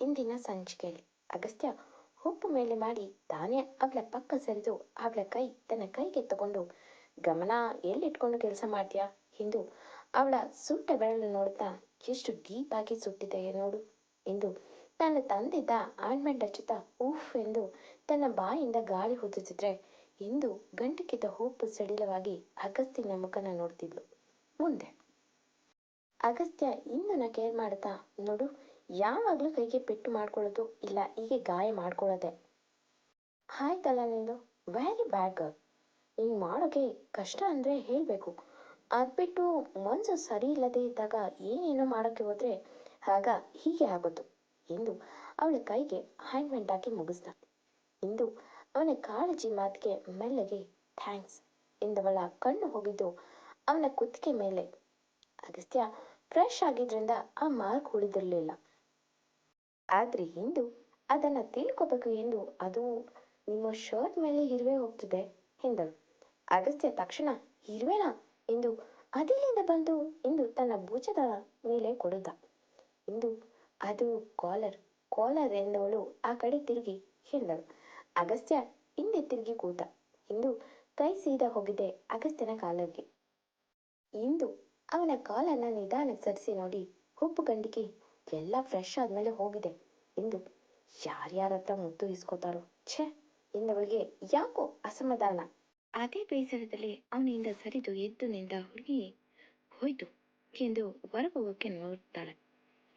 ಇಂದಿನ ಸಂಚಿಕೆಯಲ್ಲಿ ಅಗಸ್ತ್ಯ ಹುಪ್ಪು ಮೇಲೆ ಮಾಡಿ ತಾನೇ ಅವಳ ಪಕ್ಕ ಸರಿದು ಅವಳ ಕೈ ತನ್ನ ಕೈಗೆ ತಗೊಂಡು, ಗಮನ, ಎಲ್ಲಿಟ್ಕೊಂಡು ಕೆಲಸ ಮಾಡ್ತೀಯಾ? ಎಂದು ಅವಳ ಸುಟ್ಟ ಬೆರಳು ನೋಡುತ್ತಾ ಎಷ್ಟು ಡೀಪ್ ಆಗಿ ಸುಟ್ಟಿದೆ ನೋಡು ಎಂದು ತನ್ನ ತಂದಿದ್ದ ಆಯಿಂಟ್ಮೆಂಟ್ ಹಚ್ಚುತ್ತ ಉಫ್ ಎಂದು ತನ್ನ ಬಾಯಿಂದ ಗಾಳಿ ಹೊದಿಸಿದ್ರೆ ಎಂದು ಗಂಟಕ್ಕಿದ್ದ ಉಪ್ಪು ಸಡಿಲವಾಗಿ ಅಗಸ್ತ್ಯನ ಮುಖನ ನೋಡ್ತಿದ್ಲು. ಮುಂದೆ ಅಗಸ್ತ್ಯ ಇಂದನ ಕೇರ್ ಮಾಡುತ್ತಾ ನೋಡು ಯಾವಾಗಲೂ ಕೈಗೆ ಪೆಟ್ಟು ಮಾಡ್ಕೊಳ್ಳೋದು ಇಲ್ಲ, ಹೀಗೆ ಗಾಯ ಮಾಡ್ಕೊಳ್ಳೋದೆ. ಆಯ್ತಲ್ಲ ನಿಂದು ವೆರಿ ಬ್ಯಾಡ್ ಗರ್ಲ್ ಹಿಂಗೆ ಮಾಡೋಕೆ ಕಷ್ಟ ಅಂದ್ರೆ ಹೇಳಬೇಕು. ಅದ್ಬಿಟ್ಟು ಮನಸ್ಸು ಸರಿ ಇಲ್ಲದೆ ಇದ್ದಾಗ ಏನೇನೋ ಮಾಡೋಕ್ಕೆ ಹೋದ್ರೆ ಆಗ ಹೀಗೆ ಆಗೋದು. ಎಂದು ಅವಳ ಕೈಗೆ ಆಯಿಂಟ್ಮೆಂಟ್ ಹಾಕಿ ಮುಗಿಸ್ದ. ಇಂದು ಅವನ ಕಾಳಜಿ ಮಾತಿಗೆ ಮೆಲ್ಲಗೆ ಥ್ಯಾಂಕ್ಸ್ ಎಂದವಳ ಕಣ್ಣು ಹೋಗಿದ್ದು ಅವನ ಕುತ್ತಿಗೆ ಮೇಲೆ. ಅಗಸ್ತ್ಯ ಫ್ರೆಶ್ ಆಗಿದ್ರಿಂದ ಆ ಮಾರ್ಕ್ ಉಳಿದಿರಲಿಲ್ಲ. ಆದ್ರೆ ಇಂದು ಅದನ್ನ ತಿಳ್ಕೋಬೇಕು ಎಂದು ಅದು ನಿಮ್ಮ ಶರ್ಟ್ ಮೇಲೆ ಇರುವೆ ಹೋಗ್ತಿದೆ ಎಂದಳು. ಅಗಸ್ತ್ಯ ತಕ್ಷಣ, ಇರುವೆನಾ? ಎಂದು ಅದೆಲ್ಲಿಂದ ಬಂದು ಎಂದು ತನ್ನ ಭುಜದ ಮೇಲೆ ಕೊಡುದ. ಇಂದು ಅದು ಕಾಲರ್ ಕಾಲರ್ ಎಂದವಳು ಆ ಕಡೆ ತಿರುಗಿ ಎಂದಳು. ಅಗಸ್ತ್ಯ ಹಿಂದೆ ತಿರುಗಿ ಕೂತ, ಇಂದು ಕೈ ಸೀದಾ ಹೋಗಿದೆ ಅಗಸ್ತ್ಯನ ಕಾಲರ್ಗೆ. ಇಂದು ಅವನ ಕಾಲನ್ನ ನಿಧಾನಕ್ಕೆ ಸರಿಸಿ ನೋಡಿ ಉಪ್ಪು ಗಂಡಿಗೆ ಎಲ್ಲ ಫ್ರೆಶ್ ಆದ್ಮೇಲೆ ಹೋಗಿದೆ. ಎಂದು ಯಾರ್ಯಾರ ಹತ್ರ ಮುದ್ದು ಇಸ್ಕೋತಾರೋ. ಛೇ ಎಂದವಳಿಗೆ ಯಾಕೋ ಅಸಮಾಧಾನ. ಅದೇ ಬೇಸರದಲ್ಲಿ ಅವನಿಂದ ಸರಿದು ಎದ್ದು ನಿಂದ ಹುಡುಗಿ ಹೋಯ್ತು ಎಂದು ಹೊರಗೆ ಹೋಗೋಕೆ ನೋಡ್ತಾಳೆ.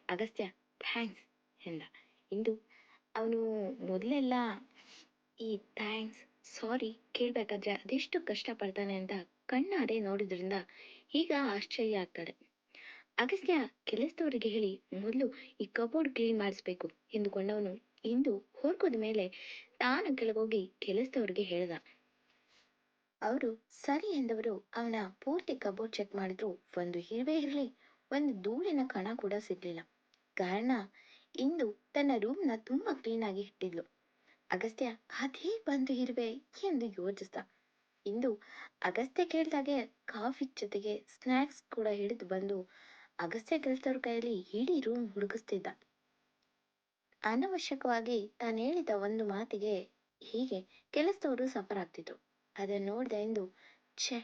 ಅಗಸ್ತ್ಯ ಥ್ಯಾಂಕ್ಸ್ ಎಂದ. ಇಂದು ಅವನು ಮೊದಲೆಲ್ಲ ಈ ಥ್ಯಾಂಕ್ಸ್ ಸಾರಿ ಕೇಳಬೇಕಾದ್ರೆ ಅದೆಷ್ಟು ಕಷ್ಟಪಡ್ತಾನೆ ಅಂತ ಕಣ್ಣಾರೆ ನೋಡಿದ್ರಿಂದ ಈಗ ಆಶ್ಚರ್ಯ ಆಗ್ತಾಳೆ. ಅಗಸ್ತ್ಯ ಕೆಲಸದವರಿಗೆ ಹೇಳಿ, ಮೊದಲು ಈ ಕಬೋರ್ಡ್ ಕ್ಲೀನ್ ಮಾಡಿಸ್ಬೇಕು, ಎಂದುಕೊಂಡವನು. ಇಂದು ಹೊರ್ಕೋದ ಮೇಲೆ ತಾನು ಕೆಳಗೋಗಿ ಕೆಲಸದವರಿಗೆ ಹೇಳ್ದ. ಅವರು ಸರಿ ಎಂದವರು ಅವನ ಪೂರ್ತಿ ಕಬೋರ್ಡ್ ಚೆಕ್ ಮಾಡಿದ್ರು. ಒಂದು ಇರುವೆ ಇರಲಿ, ಒಂದು ಧೂಳಿನ ಕಣ ಕೂಡ ಸಿಗ್ಲಿಲ್ಲ. ಕಾರಣ, ಇಂದು ತನ್ನ ರೂಮ್ನ ತುಂಬಾ ಕ್ಲೀನ್ ಆಗಿ ಇಟ್ಟಿದ್ಲು. ಅಗಸ್ತ್ಯ, ಅದೇ ಬಂದು ಇರುವೆ, ಎಂದು ಯೋಚಿಸ್ದ. ಇಂದು ಅಗಸ್ತ್ಯ ಕೇಳಿದಾಗೆ ಕಾಫಿ ಜೊತೆಗೆ ಸ್ನ್ಯಾಕ್ಸ್ ಕೂಡ ಹಿಡಿದು ಬಂದು ಅಗಸ್ತ್ಯ ಕೆಲಸದವ್ರ ಕೈಯಲ್ಲಿ ಇಡೀ ರೂಮ್ ಹುಡುಕಿಸ್ತಿದ್ದ ಅನವಶ್ಯಕವಾಗಿ ತಾನು ಹೇಳಿದ ಒಂದು ಮಾತಿಗೆ ಹೀಗೆ ಕೆಲಸದವರು ಸಫರ್ ಆಗ್ತಿದ್ರು. ಅದನ್ನು ನೋಡಿದ ಎಂದು ಛೆ,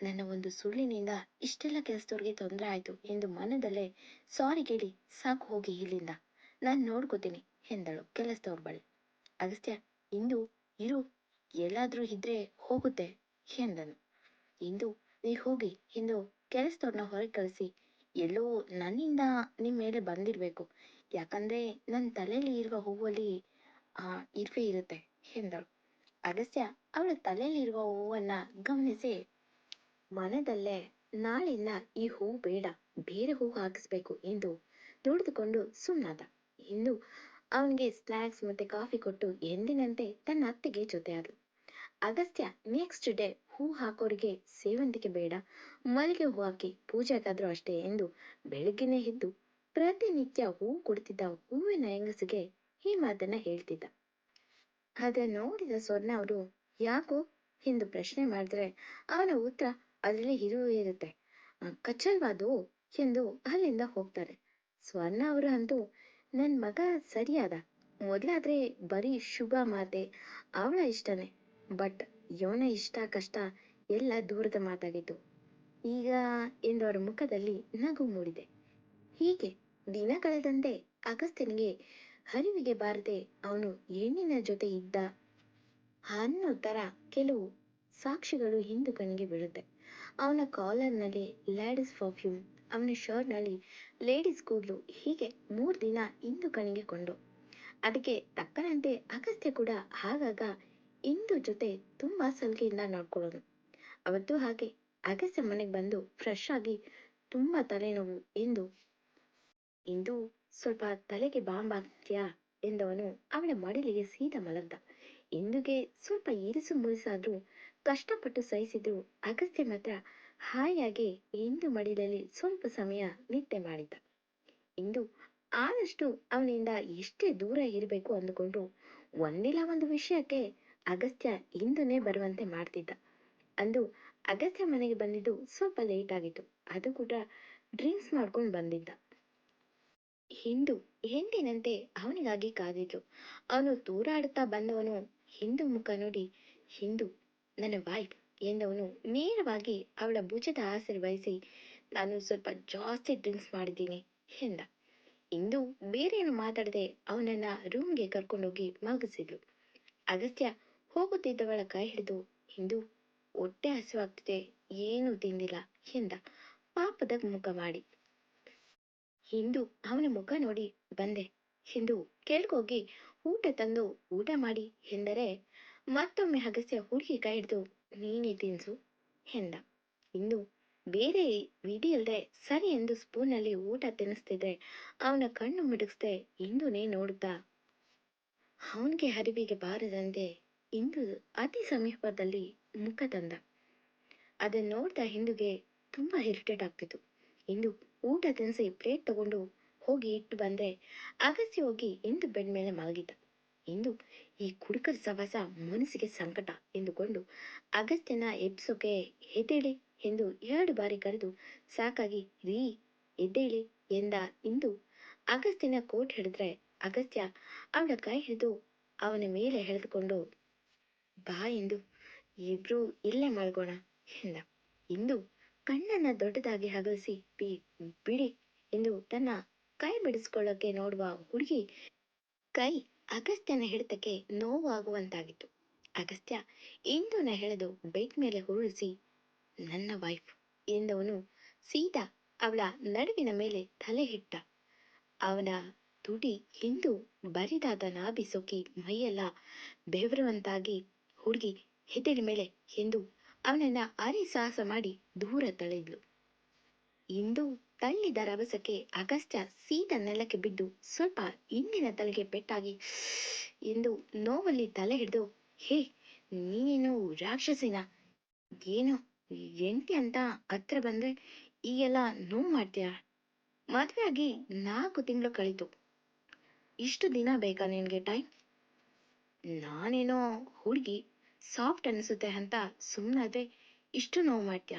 ನನ್ನ ಒಂದು ಸುಳ್ಳಿನಿಂದ ಇಷ್ಟೆಲ್ಲ ಕೆಲಸದವ್ರಿಗೆ ತೊಂದರೆ ಆಯ್ತು ಎಂದು ಮನದಲ್ಲೇ ಸಾರಿ ಕೇಳಿ ಸಾಕು ಹೋಗಿ ಇಲ್ಲಿಂದ. ನಾನು ನೋಡ್ಕೋತೀನಿ ಎಂದಳು ಕೆಲಸದವ್ರ ಬಳಿ. ಅಗಸ್ತ್ಯ, ಇಂದು ಇರು, ಎಲ್ಲಾದ್ರೂ ಇದ್ರೆ ಹೋಗುತ್ತೆ ಎಂದನು. ಇಂದು ನೀ ಹೋಗಿ ಎಂದು ಕೆಲಸದವ್ರನ್ನ ಹೊರಗೆ ಕಳಿಸಿ ಎಲ್ಲೋ ನನ್ನಿಂದ ನಿಮ್ಮ ಮೇಲೆ ಬಂದಿರಬೇಕು. ಯಾಕಂದ್ರೆ ನನ್ನ ತಲೆಯಲ್ಲಿ ಇರುವ ಹೂವಲ್ಲಿ, ಆ, ಇರುವೆ ಇರುತ್ತೆ ಎಂದಳು. ಅಗಸ್ತ್ಯ, ಅವಳ ತಲೆಯಲ್ಲಿ ಇರುವ ಹೂವನ್ನ ಗಮನಿಸಿ, ಮನದಲ್ಲೇ ನಾಳಿಂದ ಈ ಹೂ ಬೇಡ, ಬೇರೆ ಹೂ ಹಾಕಿಸ್ಬೇಕು ಎಂದು ತುಳಿದುಕೊಂಡು ಸುಮ್ಮನಾದ ಇನ್ನು ಅವನಿಗೆ ಸ್ನ್ಯಾಕ್ಸ್ ಮತ್ತೆ ಕಾಫಿ ಕೊಟ್ಟು ಎಂದಿನಂತೆ ತನ್ನ ಅತ್ತೆಗೆ ಜೊತೆಯಾದಳು ಅಗಸ್ತ್ಯ ನೆಕ್ಸ್ಟ್ ಡೇ ಹೂ ಹಾಕೋರಿಗೆ ಸೇವಂತಿಗೆ ಬೇಡ. ಮಲ್ಲಿಗೆ ಹೂ ಹಾಕಿ ಪೂಜೆಗಾದ್ರೂ ಅಷ್ಟೇ ಎಂದು ಬೆಳಗ್ಗೆನೆ ಎದ್ದು ಪ್ರತಿನಿತ್ಯ ಹೂ ಕೊಡ್ತಿದ್ದ ಹೂವಿನ ಹೆಂಗಸಿಗೆ ಈ ಮಾತನ್ನ ಹೇಳ್ತಿದ್ದ. ಅದನ್ನ ನೋಡಿದ ಸ್ವರ್ಣ ಅವರು, ಯಾಕೋ? ಎಂದು ಪ್ರಶ್ನೆ ಮಾಡಿದ್ರೆ ಅವನ ಉತ್ತರ ಅದರಲ್ಲಿ ಇರುವೆ ಇರುತ್ತೆ. ಕಚ್ಚಲ್ವಾದು ಎಂದು ಅಲ್ಲಿಂದ ಹೋಗ್ತಾರೆ. ಸ್ವರ್ಣ ಅವರು ಅಂತೂ, ನನ್ ಮಗ ಸರಿಯಾದ, ಮೊದಲಾದ್ರೆ ಬರೀ ಶುಭ ಮಾತೆ, ಅವಳ ಇಷ್ಟನೇ. ಬಟ್ ಇವನ ಇಷ್ಟ ಕಷ್ಟ ಎಲ್ಲ ದೂರದ ಮಾತಾಗಿತ್ತು ಈಗ ಎಂದು ಅವರ ಮುಖದಲ್ಲಿ ನಗು ಮೂಡಿದೆ. ಹೀಗೆ ದಿನ ಕಳೆದಂತೆ ಅಗಸ್ತ್ಯನಿಗೆ ಹರಿವಿಗೆ ಬಾರದೆ ಅವನು ಹೆಣ್ಣಿನ ಜೊತೆ ಇದ್ದ ಅನ್ನೋ ತರ ಕೆಲವು ಸಾಕ್ಷಿಗಳು ಹಿಂದು ಕಣ್ಣಿಗೆ ಬೀಳುತ್ತೆ. ಅವನ ಕಾಲರ್ನಲ್ಲಿ ಲೇಡೀಸ್ ಪರ್ಫ್ಯೂಮ್, ಅವನ ಶರ್ಟ್ನಲ್ಲಿ ಲೇಡೀಸ್ ಕೂದಲು ಹೀಗೆ ಮೂರು ದಿನ ಇಂದು ಕಣ್ಣಿಗೆ ಕೊಂಡು. ಅದಕ್ಕೆ ತಕ್ಕನಂತೆ ಅಗಸ್ತ್ಯ ಕೂಡ ಆಗಾಗ ಇಂದು ಜೊತೆ ತುಂಬಾ ಸಲಿಗೆಯಿಂದ ನೋಡ್ಕೊಳ್ಳೋದು. ಅವತ್ತು ಹಾಗೆ ಅಗಸ್ತ್ಯ ಮನೆಗೆ ಬಂದು ಫ್ರೆಶ್ ಆಗಿ ತುಂಬಾ ತಲೆನೋವು ಎಂದು, ಇಂದು ಸ್ವಲ್ಪ ತಲೆಗೆ ಬಾಂಬ್ ಆಗ್ತೀಯಾ ಎಂದವನು ಅವಳ ಮಡಿಲಿಗೆ ಸೀದಾ ಮಲಗ್ದ. ಇಂದುಗೆ ಸ್ವಲ್ಪ ಇರಿಸು ಮುರಿಸಾದ್ರೂ ಕಷ್ಟಪಟ್ಟು ಸಹಿಸಿದ್ರು ಅಗಸ್ತ್ಯ ಮಾತ್ರ ಹಾಯಾಗಿ ಇಂದು ಮಡಿಲಲ್ಲಿ ಸ್ವಲ್ಪ ಸಮಯ ನಿದ್ದೆ ಮಾಡಿದ್ದ. ಇಂದು ಆದಷ್ಟು ಅವನಿಂದ ಎಷ್ಟೇ ದೂರ ಇರಬೇಕು ಅಂದುಕೊಂಡು ಒಂದಿಲ್ಲ ಒಂದು ವಿಷಯಕ್ಕೆ ಅಗಸ್ತ್ಯ ಇಂದುನೇ ಬರುವಂತೆ ಮಾಡ್ತಿದ್ದ. ಅಂದು ಅಗಸ್ತ್ಯ ಮನೆಗೆ ಬಂದಿದ್ದು ಸ್ವಲ್ಪ ಲೇಟ್ ಆಗಿತ್ತು. ಅದು ಕೂಡ ಡ್ರಿಂಕ್ಸ್ ಮಾಡ್ಕೊಂಡು ಬಂದಿದ್ದ. ಹಿಂದು ಹೆಂಡಿನಂತೆ ಅವನಿಗಾಗಿ ಕಾದಿದ್ಲು. ಅವನು ತೂರಾಡುತ್ತಾ ಬಂದವನು ಹಿಂದು ಮುಖ ನೋಡಿ, ಹಿಂದು, ನನ್ನ ವೈಫ್ ಎಂದವನು ನೇರವಾಗಿ ಅವಳ ಭುಜದ ಆಶೀರ್ವಹಿಸಿ ನಾನು ಸ್ವಲ್ಪ ಜಾಸ್ತಿ ಡ್ರಿಂಕ್ಸ್ ಮಾಡಿದ್ದೀನಿ, ಎಂದ. ಇಂದು ಬೇರೇನು ಮಾತಾಡದೆ ಅವನನ್ನ ರೂಮ್ಗೆ ಕರ್ಕೊಂಡೋಗಿ ಮಗಿಸಿದ್ಲು ಅಗಸ್ತ್ಯ ಹೋಗುತ್ತಿದ್ದವಳ ಕೈ ಹಿಡಿದು, ಹಿಂದು, ಹೊಟ್ಟೆ ಹಸಿವಾಗ್ತಿದೆ, ಏನೂ ತಿಂದಿಲ್ಲ ಎಂದ. ಪಾಪದ ಮುಖ ಮಾಡಿ. ಹಿಂದು, ಅವನ ಮುಖ ನೋಡಿ, ಬಂದೆ ಹಿಂದು ಕೆಳಗೋಗಿ ಊಟ ತಂದು ಊಟ ಮಾಡಿ ಎಂದರೆ, ಮತ್ತೊಮ್ಮೆ ಹಗಸೆ ಹುಡುಗಿ ಕೈ ಹಿಡಿದು, ನೀನೇ ತಿನ್ಸು ಎಂದ. ಇಂದು ಬೇರೆ ವಿಧಿ ಇಲ್ದೆ ಸರಿ ಎಂದು ಸ್ಪೂನಲ್ಲಿ ಊಟ ತಿನ್ನಿಸ್ತಿದ್ರೆ ಅವನ ಕಣ್ಣು ಮಿಡಿಸ್ದೆ ಇಂದುನೇ ನೋಡುತ್ತಾ, ಅವನಿಗೆ ಅರಿವಿಗೆ ಬಾರದಂತೆ ಇಂದು ಅತಿ ಸಮೀಪದಲ್ಲಿ ಮುಖ ತಂದ ಅದನ್ನ ಹಿಂದಿಗೆ ಹಿಂದುಗೆ ತುಂಬಾ ಹಿರಿಟೇಟ್ ಆಗ್ತಿತ್ತು. ಇಂದು ಊಟ ತಿನ್ಸಿ ಪ್ಲೇಟ್ ತಗೊಂಡು ಹೋಗಿ ಇಟ್ಟು ಬಂದ್ರೆ ಅಗಸಿ ಹೋಗಿ ಇಂದು ಬೆಡ್ ಮೇಲೆ ಮಲಗಿದ್ದ. ಇಂದು ಈ ಕುಡುಕರ ಸವಾಸ ಮನಸ್ಸಿಗೆ ಸಂಕಟ ಎಂದುಕೊಂಡು ಅಗಸ್ತ್ಯನ ಎಬ್ಸೋಕೆ ಎದ್ದೇಳಿ ಎಂದು ಎರಡು ಬಾರಿ ಕರೆದು ಸಾಕಾಗಿ ರೀ, ಎದ್ದೇಳಿ ಎಂದ ಇಂದು ಅಗಸ್ತ್ಯನ ಕೋಟ್ ಹಿಡಿದ್ರೆ ಅಗಸ್ತ್ಯ ಅವಳ ಕೈ ಹಿಡಿದು ಅವನ ಮೇಲೆ ಎಳೆದುಕೊಂಡು ಬಾ ಇಂದು, ಇಬ್ರು ಇಲ್ಲೇ ಮಲ್ಗೋಣ ಎಂದ. ಇಂದು ಕಣ್ಣನ್ನ ದೊಡ್ಡದಾಗಿ ಅಗಲಿಸಿ ಬಿ, ಬಿಡಿ ಎಂದು ತನ್ನ ಕೈ ಬಿಡಿಸ್ಕೊಳ್ಳೋಕೆ ನೋಡುವ ಹುಡುಗಿ ಕೈ ಅಗಸ್ತ್ಯನ ಹಿಡಿತಕ್ಕೆ ನೋವಾಗುವಂತಾಗಿತ್ತು. ಅಗಸ್ತ್ಯ ಇಂದುನ ಎಳೆದು ಬೆಡ್ ಮೇಲೆ ಹುರುಳಿಸಿ ನನ್ನ ವೈಫ್ ಎಂದವನು ಸೀದಾ ಅವಳ ನಡುವಿನ ಮೇಲೆ ತಲೆ ಇಟ್ಟ. ಅವನ ತುಟಿ ಹಿಂದು ಬರಿದಾದ ನಾಭಿ ಸೋಕಿ ಮೈಯೆಲ್ಲ ಬೆವರುವಂತಾಗಿ ಹುಡುಗಿ ಹೆದರಿ ಮೇಲೆ ಎಂದು ಅವನನ್ನ ಅರಿಸಾಹಸ ಮಾಡಿ ದೂರ ತಳ್ಳಿದ್ಲು ಇಂದು ತಳ್ಳಿದ ರಭಸಕ್ಕೆ ಅಗಸ್ತ್ಯ ಸೀದಾ ನೆಲಕ್ಕೆ ಬಿದ್ದು ಸ್ವಲ್ಪ ಹಿಂದಿನ ತಲೆಗೆ ಪೆಟ್ಟಾಗಿ, ಎಂದು ನೋವಲ್ಲಿ ತಲೆ ಹಿಡಿದು, ಹೇ ನೀನೇನು ರಾಕ್ಷಸಿನ, ಏನು ಎಂಟಿ ಅಂತ ಹತ್ರ ಬಂದ್ರೆ ಈಗೆಲ್ಲ ನೋವು ಮಾಡ್ತೀಯ? ಮದುವೆ ಆಗಿ ನಾಲ್ಕು ತಿಂಗಳು ಕಳೀತು. ಇಷ್ಟು ದಿನ ಬೇಕಾ ನಿನಗೆ ಟೈಮ್? ನಾನೇನೋ ಹುಡುಗಿ ಸಾಫ್ಟ್ ಅನಿಸುತ್ತೆ ಅಂತ ಸುಮ್ಮನಾದ್ರೆ ಇಷ್ಟು ನೋವು ಮಾಡ್ತೀಯ?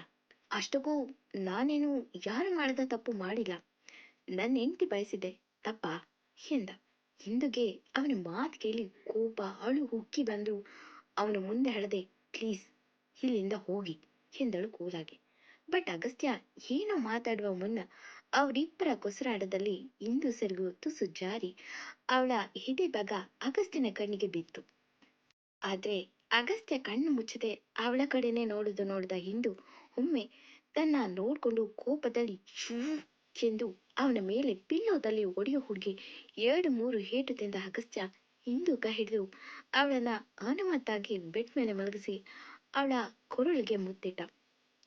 ಅಷ್ಟಕ್ಕೂ ನಾನೇನು ಯಾರು ಮಾಡಿದ ತಪ್ಪು ಮಾಡಿಲ್ಲ. ನನ್ನ ಹೆಂಡತಿ ಬಯಸಿದೆ ತಪ್ಪಾ? ಎಂದ. ಹಿಂದುಗೆ ಅವನ ಮಾತು ಕೇಳಿ ಕೋಪ, ಅಳು ಉಕ್ಕಿ ಬಂದು ಅವನ ಮುಂದೆ ಹೇಳದೆ ಪ್ಲೀಸ್, ಇಲ್ಲಿಂದ ಹೋಗಿ, ಎಂದಳು ಕೂಲಾಗಿ. ಬಟ್ ಅಗಸ್ತ್ಯ ಏನೋ ಮಾತಾಡುವ ಮುನ್ನ ಅವರಿಬ್ಬರ ಕೊಸರಾಡದಲ್ಲಿ ಇಂದು ಸೆರಗು ತುಸು ಜಾರಿ. ಅವಳ ಎದೆ ಭಾಗ ಅಗಸ್ತ್ಯನ ಕಣ್ಣಿಗೆ ಬಿತ್ತು. ಆದ್ರೆ ಅಗಸ್ತ್ಯ ಕಣ್ಣು ಮುಚ್ಚದೆ ಅವಳ ಕಡೆನೆ ನೋಡುದು ನೋಡಿದ ಹಿಂದು ಒಮ್ಮೆ ತನ್ನ ನೋಡ್ಕೊಂಡು ಕೋಪದಲ್ಲಿ ಶೂ ಎಂದು ಅವನ ಮೇಲೆ ಪಿಲ್ಲೋದಲ್ಲಿ ಒಡೆಯೋ ಹುಡುಗಿ ಎರಡು ಮೂರು ಹೇಟು ತಿಂದ ಅಗಸ್ತ್ಯ ಹಿಂದು ಹಿಡಿದು ಅವಳನ್ನ ಅನುಮತಾಗಿ ಬೆಡ್ ಮೇಲೆ ಮಲಗಿಸಿ ಅವಳ ಕೊರಳಿಗೆ ಮುತ್ತಿಟ್ಟ.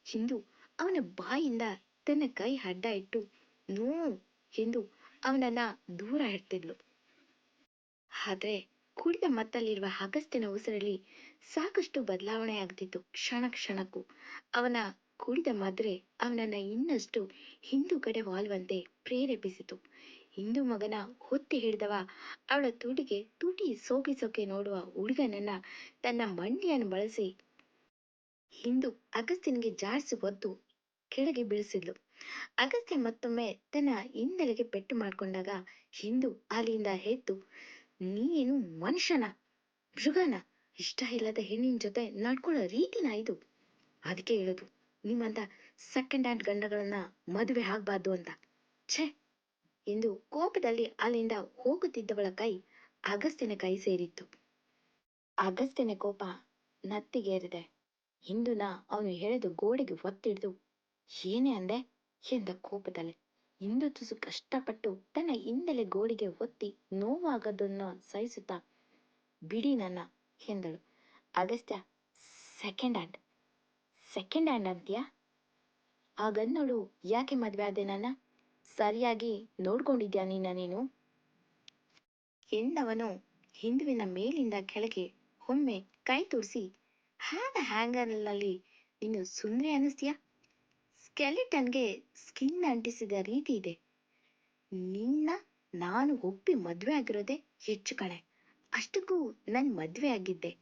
ಹಿಂದು ಅವನ ಬಾಯಿಂದ ತನ್ನ ಕೈ ಅಡ್ಡ ಇಟ್ಟು, ನೋ ಎಂದು ಅವನನ್ನ ದೂರ ಇಡ್ತಿದ್ಲು ಆದ್ರೆ ಕುಡಿದ ಮತ್ತಲ್ಲಿರುವ ಅಗಸ್ತ್ಯನ ಉಸಿರಲ್ಲಿ ಸಾಕಷ್ಟು ಬದಲಾವಣೆ ಆಗ್ತಿತ್ತು ಕ್ಷಣ ಕ್ಷಣಕ್ಕೂ. ಅವನ ಕುಡಿದ ಮದ್ರೆ ಅವನನ್ನ ಇನ್ನಷ್ಟು ಹಿಂದು ಕಡೆ ವಾಲುವಂತೆ ಪ್ರೇರೇಪಿಸಿತು. ಹಿಂದೂ ಮಗನ ಹೊತ್ತಿ ಹಿಡಿದವ ಅವಳ ತುಟಿಗೆ ತುಟಿ ಸೋಗಿಸೋಕೆ ನೋಡುವ ಹುಡುಗನನ್ನ ತನ್ನ ಮಂಡಿಯನ್ನು ಬಳಸಿ ಹಿಂದೂ ಅಗಸ್ತ್ಯನಿಗೆ ಜಾಡ್ಸಿ ಒದ್ದು ಕೆಳಗೆ ಬೀಳಿಸಿದ್ಲು. ಅಗಸ್ತ್ಯ ಮತ್ತೊಮ್ಮೆ ತನ್ನ ಹಿನ್ನೆಲೆಗೆ ಪೆಟ್ಟು ಮಾಡ್ಕೊಂಡಾಗ ಹಿಂದೂ ಅಲ್ಲಿಂದ ಎದ್ದು ನೀನು ಮನುಷ್ಯನ, ಮೃಗನ, ಇಷ್ಟ ಇಲ್ಲದ ಹೆಣ್ಣಿನ ಜೊತೆ ನಡ್ಕೊಳ್ಳೋ ರೀತಿನ ಇದು. ಅದಕ್ಕೆ ಹೇಳೋದು, ನಿಮ್ಮಂತ ಸೆಕೆಂಡ್ ಹ್ಯಾಂಡ್ ಗಂಡಗಳನ್ನ ಮದುವೆ ಆಗ್ಬಾರ್ದು ಅಂತ. ಛೇ! ಎಂದು ಕೋಪದಲ್ಲಿ ಅಲ್ಲಿಂದ ಹೋಗುತ್ತಿದ್ದವಳ ಕೈ ಅಗಸ್ತ್ಯನ ಕೈ ಸೇರಿತ್ತು. ಅಗಸ್ತ್ಯನ ಕೋಪ ನತ್ತಿಗೇರಿದೆ. ಹಿಂದುನ ಅವನು ಹೇಳಿದ ಗೋಡೆಗೆ ಒತ್ತಿಡಿದು, ಏನೇ ಅಂದೆ ಎಂದ ಕೋಪದಲ್ಲಿ. ಇಂದು ತುಸು ಕಷ್ಟಪಟ್ಟು ತನ್ನ ಹಿಂದೆಲೆ ಗೋಡೆಗೆ ಒತ್ತಿ ನೋವಾಗದನ್ನು ಸಹಿಸುತ್ತಾ, ಬಿಡಿ ನನ್ನ, ಎಂದಳು. Agastya second hand second hand ಅಂತೀಯಾ? ಆ ಗನ್ನೋಳು ಯಾಕೆ ಮದುವೆ ಆದೆ ನನ್ನ? ಸರಿಯಾಗಿ ನೋಡ್ಕೊಂಡಿದ್ಯಾ ನಿನ್ನ ನೀನು? ಎಂದವನು ಹಿಂದುವಿನ ಮೇಲಿಂದ ಕೆಳಗೆ ಒಮ್ಮೆ ಕೈ ತೋರಿಸಿ ಹಾಡ ಹ್ಯಾಂಗರ್ನಲ್ಲಿ ನೀನು ಸುಂದರಿ ಅನ್ನಿಸ್ತೀಯ ಸ್ಕೆಲಿಟನ್ಗೆ ಸ್ಕಿನ್ ಅಂಟಿಸಿದ ರೀತಿ ಇದೆ. ನಿನ್ನ ನಾನು ಒಪ್ಪಿ ಮದುವೆ ಆಗಿರೋದೇ ಹೆಚ್ಚು ಕಣೆ. ಅಷ್ಟಕ್ಕೂ ನನ್ ಮದ್ವೆ ಆಗಿದ್ದೆ.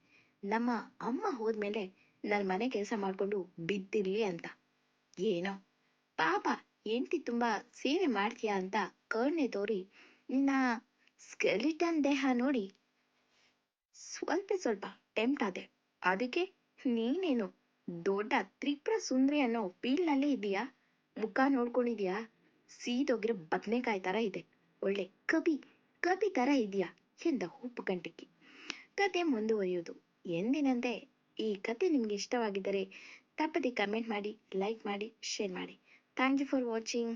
ನಮ್ಮ ಅಮ್ಮ ಹೋದ್ಮೇಲೆ ನನ್ನ ಮನೆ ಕೆಲಸ ಮಾಡ್ಕೊಂಡು ಬಿದ್ದಿರ್ಲಿ ಅಂತ. ಏನೋ? ಪಾಪ, ಹೆಂಡತಿ ತುಂಬಾ ಸೇವೆ ಮಾಡ್ತೀಯಾ ಅಂತ ಕರ್ಣೆ ತೋರಿ ನಿನ್ನ ಸ್ಕೆಲಿಟನ್ ದೇಹ ನೋಡಿ ಸ್ವಲ್ಪ ಸ್ವಲ್ಪ ಟೆಂಪ್ಟ್ ಆದೆ. ಅದಕ್ಕೆ ನೀನೇನು ದೊಡ್ಡ ತ್ರಿಪುರ ಸುಂದರಿ ಅನ್ನೋ ಫೀಲ್ಡ್ನಲ್ಲೇ ಇದೀಯಾ ಮುಖ ನೋಡ್ಕೊಂಡಿದ್ಯಾ ಸೀದೋಗಿರೋ ಬದನೆಕಾಯಿ ಥರ ಇದೆ. ಒಳ್ಳೆ ಕಬಿ ಕಬಿ ಥರ ಇದೆಯಾ ಎಂದ ಉಪ್ಪು ಕಂಟಿಕ್ಕಿ ಕತೆ ಮುಂದುವರಿಯೋದು ಎಂದಿನಂತೆ ಈ ಕತೆ ನಿಮಗೆ ಇಷ್ಟವಾಗಿದ್ದರೆ ತಪ್ಪದೆ ಕಮೆಂಟ್ ಮಾಡಿ, ಲೈಕ್ ಮಾಡಿ, ಶೇರ್ ಮಾಡಿ. Thank you for watching.